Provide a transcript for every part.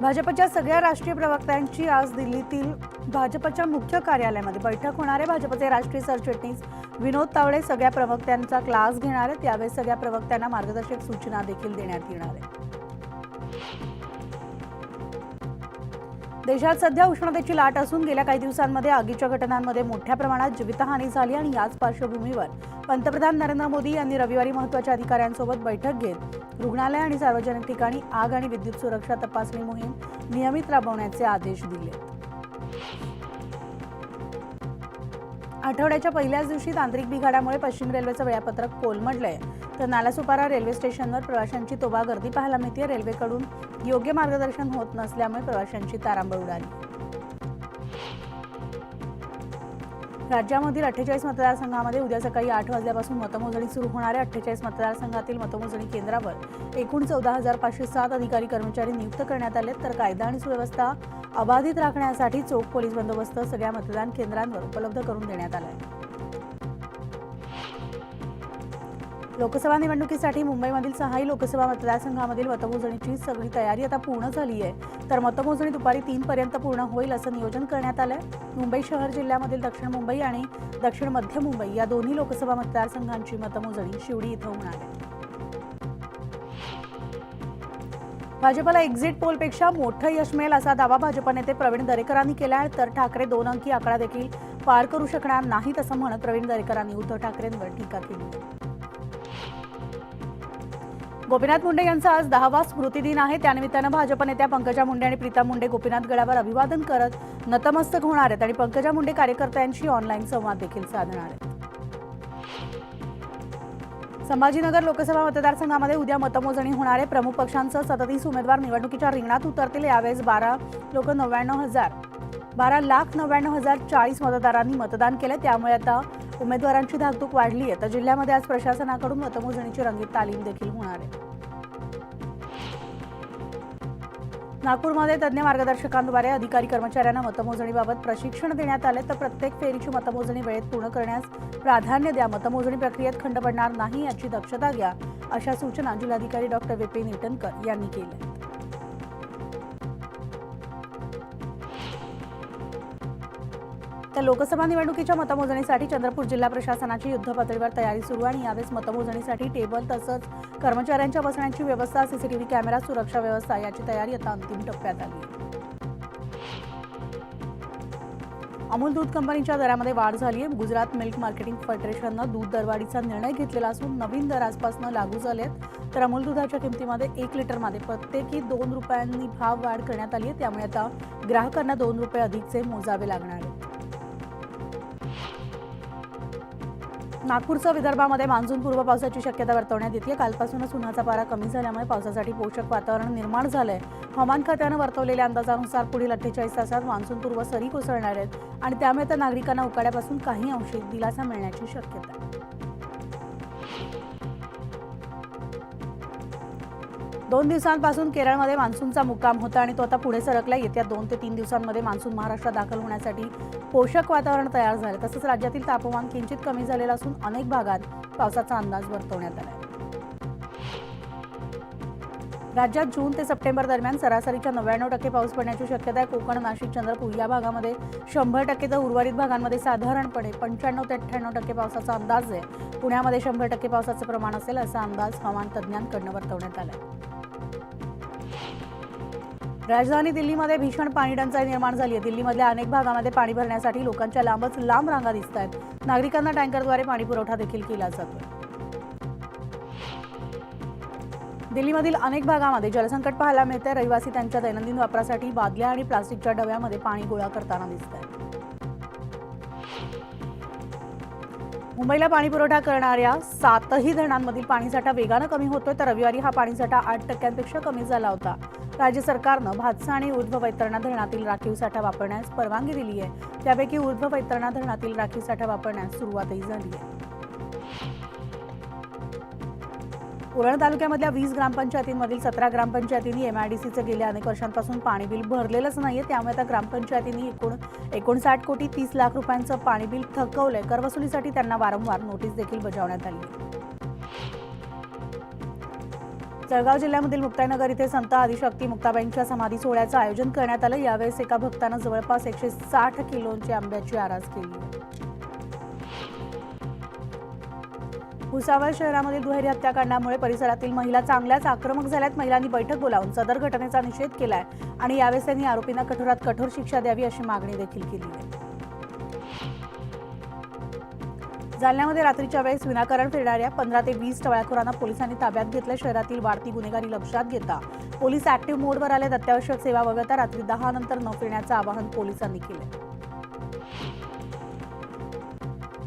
भाजपच्या सगळ्या राष्ट्रीय प्रवक्त्यांची आज दिल्लीतील भाजपच्या मुख्य कार्यालयामध्ये बैठक होणार आहे. भाजपचे राष्ट्रीय सरचिटणीस विनोद तावडे सगळ्या प्रवक्त्यांचा क्लास घेणार आहेत. त्यावेळेस सगळ्या प्रवक्त्यांना मार्गदर्शक सूचना देखील देण्यात येणार आहे देशात सध्या उष्णतेची लाट असून गेल्या काही दिवसांमध्ये आगीच्या घटनांमध्ये मोठ्या प्रमाणात जीवितहानी झाली आणि याच पार्श्वभूमीवर पंतप्रधान नरेंद्र मोदी यांनी रविवारी महत्त्वाच्या अधिकाऱ्यांसोबत बैठक घेत रुग्णालय आणि सार्वजनिक ठिकाणी आग आणि विद्युत सुरक्षा तपासणी मोहीम नियमित राबवण्याचे आदेश दिले. आठवड्याच्या पहिल्याच दिवशी तांत्रिक बिघाडामुळे पश्चिम रेल्वेचं वेळापत्रक कोलमडलंय. तर नालासुपारा रेल्वे स्टेशनवर प्रवाशांची तोबा गर्दी पाहायला मिळते. रेल्वेकडून योग्य मार्गदर्शन होत नसल्यामुळे प्रवाशांची तारांबळ उडाली. राज्यामधील अठ्ठेचाळीस मतदारसंघामध्ये उद्या सकाळी आठ वाजल्यापासून मतमोजणी सुरू होणाऱ्या अठ्ठेचाळीस मतदारसंघातील मतमोजणी केंद्रावर एकूण चौदा हजार पाचशे सात अधिकारी कर्मचारी नियुक्त करण्यात आले तर कायदा आणि सुव्यवस्था अबाधित राखण्यासाठी चोख पोलीस बंदोबस्त सगळ्या मतदान केंद्रांवर उपलब्ध करून देण्यात आला आहे. लोकसभा निवडणुकीसाठी मुंबईमधील सहाही लोकसभा मतदारसंघामधील मतमोजणीची सगळी तयारी आता पूर्ण झाली आहे. तर मतमोजणी दुपारी तीन पर्यंत पूर्ण होईल असं नियोजन करण्यात आलंय. मुंबई शहर जिल्ह्यामधील दक्षिण मुंबई आणि दक्षिण मध्य मुंबई या दोन्ही लोकसभा मतदारसंघांची मतमोजणी शिवडी इथं होणार आहे. भाजपला एक्झिट पोलपेक्षा मोठं यश मिळेल असा दावा भाजप नेते प्रवीण दरेकरांनी केला आहे तर ठाकरे दोन अंकी आकडा देखील पार करू शकणार नाहीत असं म्हणत प्रवीण दरेकरांनी उद्धव ठाकरेंवर टीका केली. गोपीनाथ मुंडे यांचा आज दहावा स्मृतिदिन आहे. त्यानिमित्तानं भाजप नेत्या पंकजा मुंडे आणि प्रीता मुंडे गोपीनाथ गडावर अभिवादन करत नतमस्तक होणार आहेत आणि पंकजा मुंडे कार्यकर्त्यांशी ऑनलाईन संवाद देखील साधणार आहेत. संभाजीनगर लोकसभा मतदारसंघामध्ये उद्या मतमोजणी होणार आहे. प्रमुख पक्षांसह सदतीस उमेदवार निवडणुकीच्या रिंगणात उतरतील. यावेळेस बारा लोक नव्याण्णव हजार बारा लाख नव्याण्णव हजार चाळीस मतदारांनी मतदान केलं. त्यामुळे आता उमेदवारांची धाकधूक वाढली आहे. तर जिल्ह्यामध्ये आज प्रशासनाकडून मतमोजणीची रंगीत तालीम देखील होणार आहे. नागपूरमध्ये तज्ज्ञ मार्गदर्शकांद्वारे अधिकारी कर्मचाऱ्यांना मतमोजणीबाबत प्रशिक्षण देण्यात आले तर प्रत्येक फेरीची मतमोजणी वेळेत पूर्ण करण्यास प्राधान्य द्या. मतमोजणी प्रक्रियेत खंड पडणार नाही याची दक्षता घ्या अशा सूचना जिल्हाधिकारी डॉक्टर विपिन इटनकर यांनी केल्या. तर लोकसभा निवडणुकीच्या मतमोजणीसाठी चंद्रपूर जिल्हा प्रशासनाची युद्धपातळीवर तयारी सुरू आणि यावेळेस मतमोजणीसाठी टेबल तसंच कर्मचाऱ्यांच्या बसण्याची व्यवस्था सीसीटीव्ही कॅमेरा सुरक्षा व्यवस्था याची तयारी आता अंतिम टप्प्यात आली अमूल दूध कंपनीच्या दरामध्ये वाढ झाली आहे. गुजरात मिल्क मार्केटिंग फेडरेशननं दूध दरवाढीचा निर्णय घेतलेला असून नवीन दर आजपासनं लागू झाले आहेत तर अमूल दुधाच्या किमतीमध्ये एक लिटरमध्ये प्रत्येकी दोन रुपयांनी भाव वाढ करण्यात आली आहे. त्यामुळे आता ग्राहकांना दोन रुपये अधिकचे मोजावे लागणार आहेत. नागपूरसह विदर्भामध्ये मान्सूनपूर्व पावसाची शक्यता वर्तवण्यात येते. कालपासूनच उन्हाचा पारा कमी झाल्यामुळे पावसासाठी पोषक वातावरण निर्माण झालं आहे हवामान खात्यानं वर्तवलेल्या अंदाजानुसार पुढील अठ्ठेचाळीस तासात मान्सून पूर्व सरी कोसळणार आहेत आणि त्यामुळे तर नागरिकांना उकाड्यापासून काही अंशी दिलासा मिळण्याची शक्यता दोन दिवसांपासून केरळमध्ये मान्सूनचा मुक्काम होता आणि तो आता पुढे सरकला येत्या दोन ते तीन दिवसांमध्ये मान्सून महाराष्ट्रात दाखल होण्यासाठी पोषक वातावरण तयार झालं. तसंच राज्यातील तापमान किंचित कमी झालेलं असून अनेक भागात पावसाचा अंदाज वर्तवण्यात आला आहे राज्यात जून ते सप्टेंबर दरम्यान सरासरीच्या नव्याण्णव टक्के पाऊस पडण्याची शक्यता आहे. कोकण नाशिक चंद्रपूर या भागामध्ये शंभर टक्के तर उर्वरित भागांमध्ये साधारणपणे पंच्याण्णव ते अठ्ठ्याण्णव टक्के पावसाचा अंदाज आहे. पुण्यामध्ये शंभर टक्के पावसाचं प्रमाण असेल असा अंदाज हवामान तज्ज्ञांकडनं वर्तवण्यात आला आहे राजधानी दिल्लीमध्ये भीषण पाणी टंचाई निर्माण झाली आहे. दिल्लीमधल्या अनेक भागामध्ये पाणी भरण्यासाठी लोकांच्या लांबच लांब रांगा दिसत आहेत. नागरिकांना टँकरद्वारे पाणी पुरवठा देखील केला जातो दिल्लीमधील अनेक भागामध्ये जलसंकट पाहायला मिळते रहिवासी त्यांच्या दैनंदिन वापरासाठी बादल्या आणि प्लास्टिकच्या डब्यामध्ये पाणी गोळा करताना दिसत आहे मुंबईला पाणीपुरवठा करणाऱ्या सातही धरणांमधील पाणीसाठा वेगानं कमी होतोय तर रविवारी हा पाणीसाठा आठ टक्क्यांपेक्षा कमी झाला होता. राज्य सरकारनं भातसा आणि ऊर्ध्व वैतरणा धरणातील राखीव साठा वापरण्यास परवानगी दिली आहे त्यापैकी ऊर्ध्व वैतरणा धरणातील राखीव साठा वापरण्यास सुरुवातही झाली आहे उरण तालुक्यामधल्या वीस ग्रामपंचायतींमधील सतरा ग्रामपंचायतींनी एमआयडीसीचं गेल्या अनेक वर्षांपासून पाणी बिल भरलेलंच नाहीये. त्यामुळे आता ग्रामपंचायतींनी एकूण एकोणसाठ कोटी तीस लाख रुपयांचं पाणी बिल थकवलंय. करवसुलीसाठी त्यांना वारंवार नोटीस देखील बजावण्यात आली जळगाव जिल्ह्यामधील मुक्ताईनगर इथे संत आदिशक्ती मुक्ताबाईंच्या समाधी सोहळ्याचं आयोजन करण्यात आलं. यावेळेस एका भक्तानं जवळपास एकशे साठ किलोची आंब्याची आरास केली. भुसावळ शहरामध्ये दुहेरी हत्याकांडामुळे परिसरातील महिला चांगल्याच आक्रमक झाल्यात. महिलांनी बैठक बोलावून सदर घटनेचा निषेध केलाय आणि यावेळेस त्यांनी आरोपींना कठोरात कठोर शिक्षा द्यावी अशी मागणी देखील केली आहे. जालन्यामध्ये रात्रीच्या वेळेस विनाकारण फिरणाऱ्या पंधरा ते वीस टवाळखोरांना पोलिसांनी ताब्यात घेतलं. शहरातील वाढती गुन्हेगारी लक्षात घेता पोलीस ऍक्टिव्ह मोडवर आले अत्यावश्यक सेवा वगळता रात्री दहा नंतर न फिरण्याचं आवाहन पोलिसांनी केलं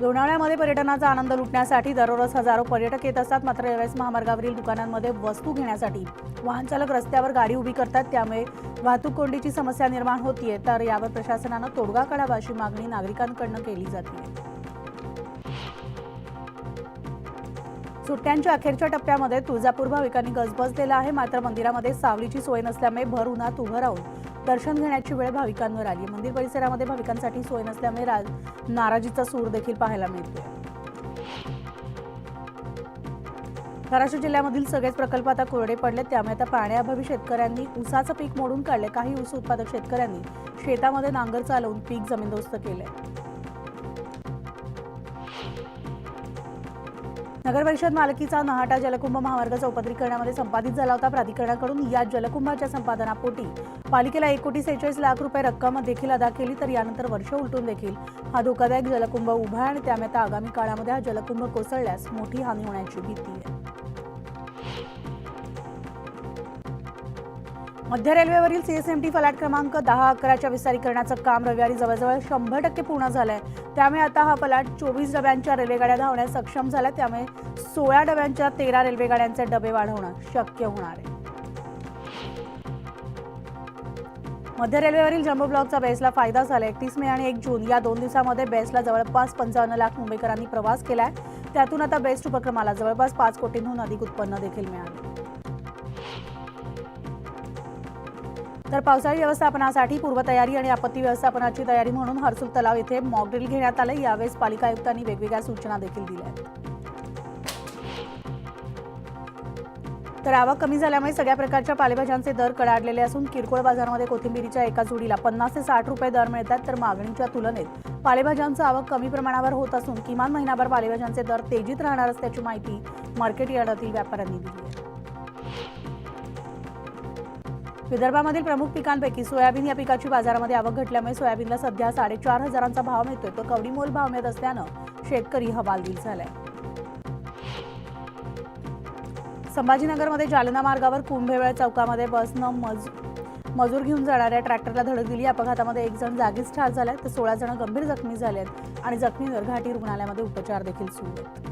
लोणावळ्यामध्ये पर्यटनाचा आनंद लुटण्यासाठी दररोज हजारो पर्यटक येत असतात. मात्र यावेळेस महामार्गावरील दुकानांमध्ये वस्तू घेण्यासाठी वाहनचालक रस्त्यावर गाडी उभी करतात. त्यामुळे वाहतूक कोंडीची समस्या निर्माण होतीये. तर यावर प्रशासनानं तोडगा काढावा अशी मागणी नागरिकांकडनं केली जाते. सुट्ट्यांच्या अखेरच्या टप्प्यामध्ये तुळजापूर भाविकांनी गजबजलेला आहे. मात्र मंदिरामध्ये सावलीची सोय नसल्यामुळे भर उन्हात उभं राहून दर्शन घेण्याची वेळ भाविकांवर आली. मंदिर परिसरामध्ये भाविकांसाठी सोय नसल्यामुळे राज- नाराजीचा सूर देखील पाहायला मिळतो महाराष्ट्र जिल्ह्यामधील सगळेच प्रकल्प आता कोरडे पडले त्यामुळे आता पाण्याअभावी शेतकऱ्यांनी ऊसाचं पीक मोडून काढले. काही ऊस उत्पादक शेतकऱ्यांनी शेतामध्ये नांगर चालवून पीक जमीनदोस्त केले नगर परिषद मालकीचा नहाटा जलकुंभ महामार्ग चौपदरीकरणामध्ये संपादित झाला होता. प्राधिकरणाकडून या जलकुंभाच्या संपादनापोटी पालिकेला एक कोटी सेहेचाळीस लाख रुपये रक्कम देखील अदा केली तर यानंतर वर्ष उलटून देखील हा धोकादायक जलकुंभ उभा आहे आणि त्यामुळे आता आगामी काळामध्ये हा जलकुंभ कोसळल्यास मोठी हानी होण्याची भीती आहे. मध्य रेल्वेवरील सीएसएमटी फलाट क्रमांक दहा अकराच्या विस्तारीकरणाचं काम रविवारी जवळजवळ शंभर टक्के पूर्ण झालंय. त्यामुळे आता हा फलाट चोवीस डब्यांच्या रेल्वेगाड्या धावण्यास सक्षम झाल्या. त्यामुळे सोळा डब्यांच्या तेरा रेल्वेगाड्यांचे डबे वाढवणं शक्य होणार आहे. मध्य रेल्वेवरील जम्बो ब्लॉकचा बेसला फायदा झाला एकतीस मे आणि एक जून या दोन दिवसामध्ये बेसला जवळपास पंचावन्न लाख मुंबईकरांनी प्रवास केलाय. त्यातून आता बेस्ट उपक्रमाला जवळपास पाच कोटींहून अधिक उत्पन्न देखील मिळाले तर पावसाळी व्यवस्थापनासाठी पूर्वतयारी आणि आपत्ती व्यवस्थापनाची तयारी म्हणून हर्सुल तलाव येथे मॉकड्रिल घेण्यात आले यावेळेस पालिका आयुक्तांनी वेगवेगळ्या सूचना देखील दिल्या आहेत. तर आवक कमी झाल्यामुळे सगळ्या प्रकारच्या पालेभाज्यांचे दर कडाडलेले असून किरकोळ बाजारामध्ये कोथिंबिरीच्या एका जोडीला पन्नास ते साठ रुपये दर मिळतात. तर मागणीच्या तुलनेत पालेभाज्यांचं आवक कमी प्रमाणावर होत असून किमान महिनाभर पालेभाज्यांचे दर तेजीत राहणार असल्याची माहिती मार्केट यार्डातील व्यापाऱ्यांनी दिली विदर्भामधील प्रमुख पिकांपैकी सोयाबीन या पिकाची बाजारामध्ये आवक घटल्यामुळे सोयाबीनला सध्या साडेचार हजारांचा भाव मिळतोय. तो कवडीमोल भाव मिळत असल्यानं शेतकरी हवालदिल झालाय. संभाजीनगरमध्ये जालना मार्गावर कुंभेवेळ चौकामध्ये बसनं मज मजूर घेऊन जाणाऱ्या ट्रॅक्टरला धडक दिली. अपघातामध्ये एक जण जागीच ठार झालाय. तर सोळा जण गंभीर जखमी झालेत आणि जखमींवर घाटी रुग्णालयामध्ये उपचार देखील सुरू आहेत.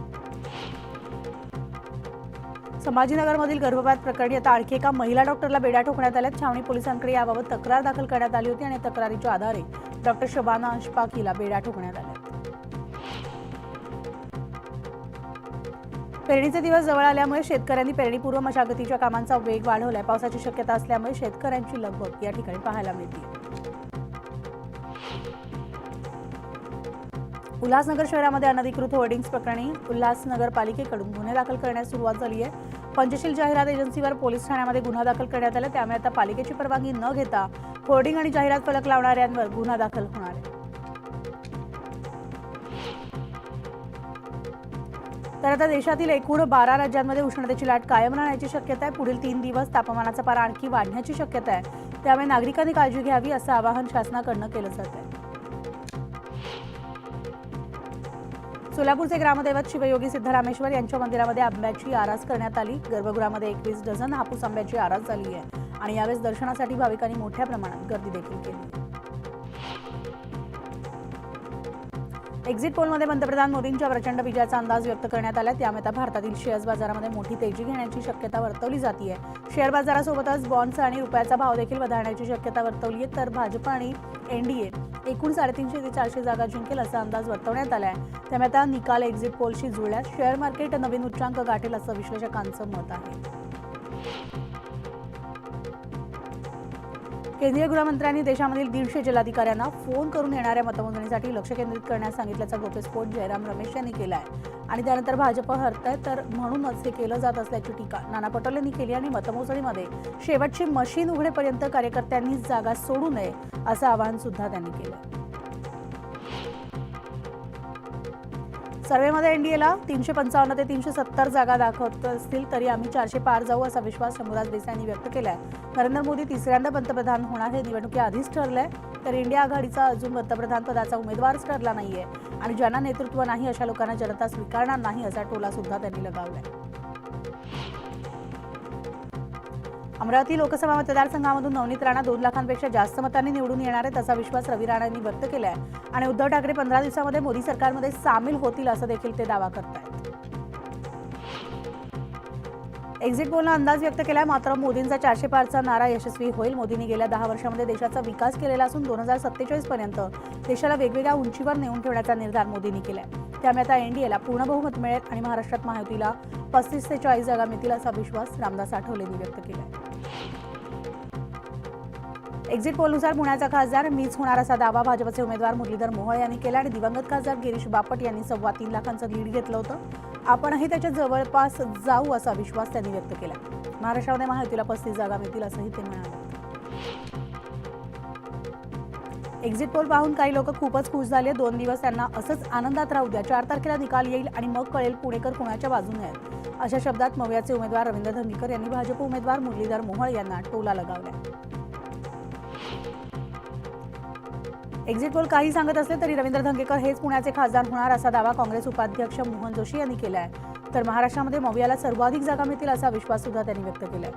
संभाजीनगरमधील गर्भपात प्रकरणी आता आणखी एका महिला डॉक्टरला बेड्या ठोकण्यात आल्यात. छावणी पोलिसांकडे याबाबत तक्रार दाखल करण्यात आली होती आणि तक्रारीच्या आधारे डॉक्टर शबाना अशफाक बेड्या ठोकण्यात आल्या. पेरणीचे दिवस जवळ आल्यामुळे शेतकऱ्यांनी पेरणीपूर्व मशागतीच्या कामांचा वेग वाढवलाय. पावसाची शक्यता असल्यामुळे शेतकऱ्यांची लगबग या ठिकाणी पाहायला मिळते. उल्हासनगर शहरामध्ये अनधिकृत होर्डिंग्स प्रकरणी उल्हासनगर पालिकेकडून गुन्हे दाखल करण्यास सुरुवात झाली आहे. पंचशील जाहिरात एजन्सीवर पोलीस ठाण्यामध्ये गुन्हा दाखल करण्यात आला. त्यामुळे आता पालिकेची परवानगी न घेता होर्डिंग आणि जाहिरात फलक लावणाऱ्यांवर गुन्हा दाखल होणार आहे. तर आता देशातील एकूण बारा राज्यांमध्ये उष्णतेची लाट कायम राहण्याची शक्यता आहे. पुढील तीन दिवस तापमानाचा पारा आणखी वाढण्याची शक्यता आहे. त्यामुळे नागरिकांनी काळजी घ्यावी असं आवाहन शासनाकडनं केलं जात आहे. सोलापूरचे ग्रामदैवत शिवयोगी सिद्धरामेश्वर यांच्या मंदिरामध्ये आंब्याची आरास करण्यात आली. गर्भगृहामध्ये एकवीस डझन हापूस आंब्याची आरास झाली आहे. आणि यावेळेस दर्शनासाठी भाविकांनी मोठ्या प्रमाणात गर्दी देखील केली. एक्झिट पोलमध्ये पंतप्रधान मोदींच्या प्रचंड विजयाचा अंदाज व्यक्त करण्यात आला. त्यामुळे आता भारतातील शेअर्स बाजारामध्ये मोठी तेजी घेण्याची शक्यता वर्तवली जाते शेअर बाजारासोबतच बॉन्डचा आणि रुपयाचा भाव देखील वधारण्याची शक्यता वर्तवली आहे तर भाजप आणि एनडीए एकूण साडेतीनशे ते चारशे जागा जिंकेल असा अंदाज वर्तवण्यात आला आहे त्यामुळे आता निकाल एक्झिट पोलशी जुळल्यास शेअर मार्केट नवीन उच्चांक गाठेल असं विश्लेषकांचं मत आहे. केंद्रीय गृहमंत्र्यांनी देशामधील दीडशे जिल्हाधिकाऱ्यांना फोन करून येणाऱ्या मतमोजणीसाठी लक्ष केंद्रित करण्यास सांगितल्याचा गौप्यस्फोट जयराम रमेश यांनी केला आहे आणि त्यानंतर भाजप हरतय तर म्हणूनच हे केलं जात असल्याची टीका नाना पटोले यांनी केली आणि मतमोजणीमध्ये शेवटची मशीन उघडेपर्यंत कार्यकर्त्यांनी जागा सोडू नये असं आवाहन सुद्धा त्यांनी केलं सर्वेमध्ये एन डी एला तीनशे पंचावन्न ते तीनशे सत्तर जागा दाखवत असतील तरी आम्ही चारशे पार जाऊ असा विश्वास शंभूराज देसाई यांनी व्यक्त केला आहे नरेंद्र मोदी तिसऱ्यांदा पंतप्रधान होणार हे निवडणुकीआधीच ठरलंय तर इंडिया आघाडीचा अजून पंतप्रधान पदाचा उमेदवारच ठरला नाहीये. आणि ज्यांना नेतृत्व नाही अशा लोकांना जनता स्वीकारणार नाही असा टोला सुद्धा त्यांनी लगावलाय. अमरावती लोकसभा मतदारसंघामधून नवनीत राणा दोन लाखांपेक्षा जास्त मतांनी निवडून येणार आहेत असा विश्वास रवी राणा यांनी व्यक्त केलाय. आणि उद्धव ठाकरे पंधरा दिवसामध्ये मोदी सरकारमध्ये सामील होतील असं देखील ते दावा करत आहेत एक्झिट पोलनं अंदाज व्यक्त केलाय मात्र मोदींचा चारशे पारचा नारा यशस्वी होईल. मोदींनी गेल्या दहा वर्षामध्ये देशाचा विकास केलेला असून दोन हजार सत्तेचाळीस पर्यंत देशाला वेगवेगळ्या उंचीवर नेऊन ठेवण्याचा निर्धार मोदींनी केलाय. त्यामुळे आता एनडीएला पूर्ण बहुमत मिळेल आणि महाराष्ट्रात महायुतीला पस्तीस ते चाळीस जागा मिळतील असा विश्वास रामदास आठवलेंनी व्यक्त आहे एक्झिट पोलनुसार पुण्याचा खासदार मीच होणार असा दावा. भाजपचे उमेदवार मुरलीधर मोहोळ यांनी केला आणि दिवंगत खासदार गिरीश बापट यांनी सव्वा तीन लाखांचं लीड घेतलं होतं. आपणही त्याच्या जवळपास जाऊ असा विश्वास त्यांनी व्यक्त केला. महाराष्ट्रामध्ये महायुतीला पस्तीस जागा मिळतील असंही ते म्हणाले. एक्झिट पोल पाहून काही लोक खूपच खुश झाले. दोन दिवस त्यांना असंच आनंदात राहू द्या. चार तारखेला निकाल येईल आणि मग कळेल पुणेकर कुणाच्या बाजूने आहेत. अशा शब्दात मव्याचे उमेदवार रवींद्र धंगीकर यांनी भाजप उमेदवार मुरलीधर मोहोळ यांना टोला लगावला एक्झिट पोल काही सांगत असले तरी रवींद्र धंगेकर हेच पुण्याचे खासदार होणार असा दावा काँग्रेस उपाध्यक्ष मोहन जोशी यांनी केला आहे तर महाराष्ट्रामध्ये मवियाला सर्वाधिक जागा मिळतील असा विश्वास सुद्धा त्यांनी व्यक्त केला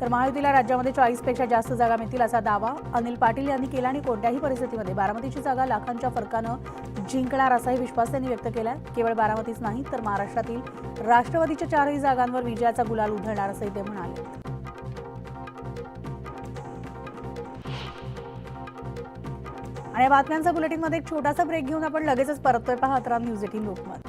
तर महायुतीला राज्यामध्ये चाळीसपेक्षा जास्त जागा मिळतील असा दावा अनिल पाटील यांनी केला आणि कोणत्याही परिस्थितीमध्ये बारामतीची जागा लाखांच्या फरकानं जिंकणार असाही विश्वास त्यांनी व्यक्त केला केवळ बारामतीच नाही तर महाराष्ट्रातील राष्ट्रवादीच्या चारही जागांवर विजयाचा गुलाल उधळणार असंही ते म्हणाले. आणि या बातम्यांचा बुलेटिनमध्ये एक छोटासा ब्रेक घेऊन आपण लगेचच परततोय. पाहत राहा न्यूज एटीन लोकमत.